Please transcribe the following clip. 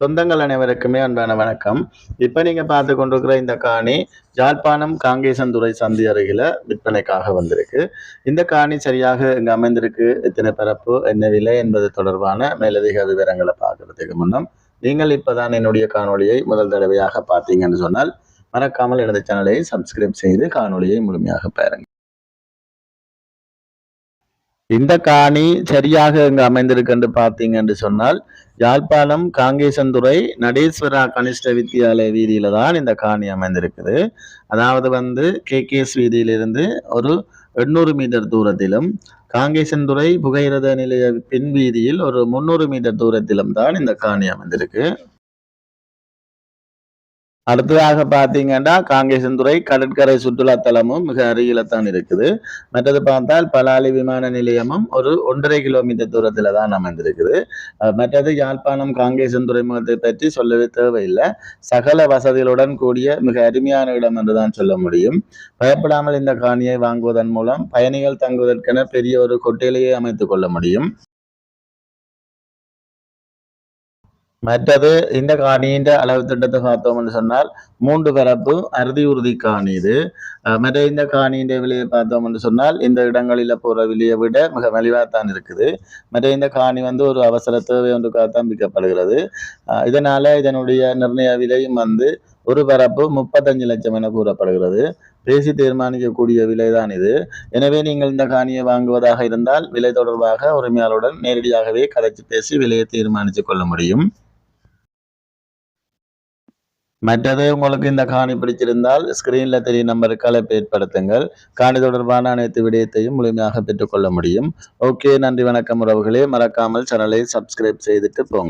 சொந்தங்கள் அனைவருக்குமே அன்பான வணக்கம். இப்போ நீங்கள் பார்த்து கொண்டிருக்கிற இந்த காணி ஜாழ்ப்பாணம் காங்கேசன்துறை சந்தி அருகில் விற்பனைக்காக வந்திருக்கு. இந்த காணி சரியாக இங்கே அமைந்திருக்கு. எத்தனை பரப்பு என்ன விலை என்பது தொடர்பான மேலதிக விவரங்களை பார்க்கறதுக்கு முன்னம் நீங்கள் இப்போதான் என்னுடைய காணொலியை முதல் தடவையாக பார்த்தீங்கன்னு சொன்னால் மறக்காமல் எனது சேனலை சப்ஸ்கிரைப் செய்து காணொலியை முழுமையாக பாருங்கள் இந்த காணி சரியாக இங்கு அமைந்திருக்கின்ற பார்த்தீங்கன்னு சொன்னால் யாழ்ப்பாணம் காங்கேசன்துறை நடேஸ்வரா கனிஷ்ட வித்தியாலய வீதியில தான் இந்த காணி அமைந்திருக்குது. அதாவது வந்து கேகேஎஸ் வீதியிலிருந்து ஒரு எண்ணூறு மீட்டர் தூரத்திலும் காங்கேசன்துறை புகையிரத நிலைய பின் வீதியில் ஒரு முந்நூறு மீட்டர் தூரத்திலும் தான் இந்த காணி அமைந்திருக்கு. அடுத்ததாக பார்த்தீங்கன்னா காங்கேசன்துறை கடற்கரை சுற்றுலா தலமும் மிக அருகில தான் இருக்குது. மற்றது பார்த்தால் பலாலி விமான நிலையமும் ஒரு ஒன்றரை கிலோமீட்டர் தூரத்தில் தான் அமைந்திருக்குது. மற்றது யாழ்ப்பாணம் காங்கேசன் துறைமுகத்தை பற்றி சொல்லவே தேவையில்லை. சகல வசதிகளுடன் கூடிய மிக அருமையான இடம் என்று தான் சொல்ல முடியும். பயப்படாமல் இந்த காணியை வாங்குவதன் மூலம் பயணிகள் தங்குவதற்கென பெரிய ஒரு கொட்டையிலேயே அமைத்துக் கொள்ள முடியும். மற்றது இந்த காணியின் அளவு திட்டத்தை பார்த்தோம்னு சொன்னால் மூன்று பரப்பு அறுதி உறுதி காணி இது. மற்ற இந்த காணியின் விலையை பார்த்தோம்னு சொன்னால் இந்த இடங்களில் போகிற விலையை விட மிக மலிவாகத்தான் இருக்குது. மற்ற இந்த காணி வந்து ஒரு அவசர தேவை ஒன்றுக்காகத்தான் விற்கப்படுகிறது. இதனால் இதனுடைய நிர்ணய விலையும் வந்து ஒரு பரப்பு முப்பத்தஞ்சு லட்சம் என கூறப்படுகிறது. பேசி தீர்மானிக்கக்கூடிய விலைதான் இது. எனவே நீங்கள் இந்த காணியை வாங்குவதாக இருந்தால் விலை தொடர்பாக உரிமையாளருடன் நேரடியாகவே கதைச்சு பேசி விலையை தீர்மானித்துக் கொள்ள முடியும். மற்றது உங்களுக்கு இந்த காணி பிடிச்சிருந்தால் ஸ்கிரீன்ல தெரியும் நம்பருக்கு அழைப்பு ஏற்படுத்துங்கள். காணி தொடர்பான அனைத்து விடயத்தையும் முழுமையாக பெற்றுக்கொள்ள முடியும். ஓகே நன்றி வணக்கம் உறவுகளே. மறக்காமல் சேனலை சப்ஸ்கிரைப் செய்துட்டு போங்க.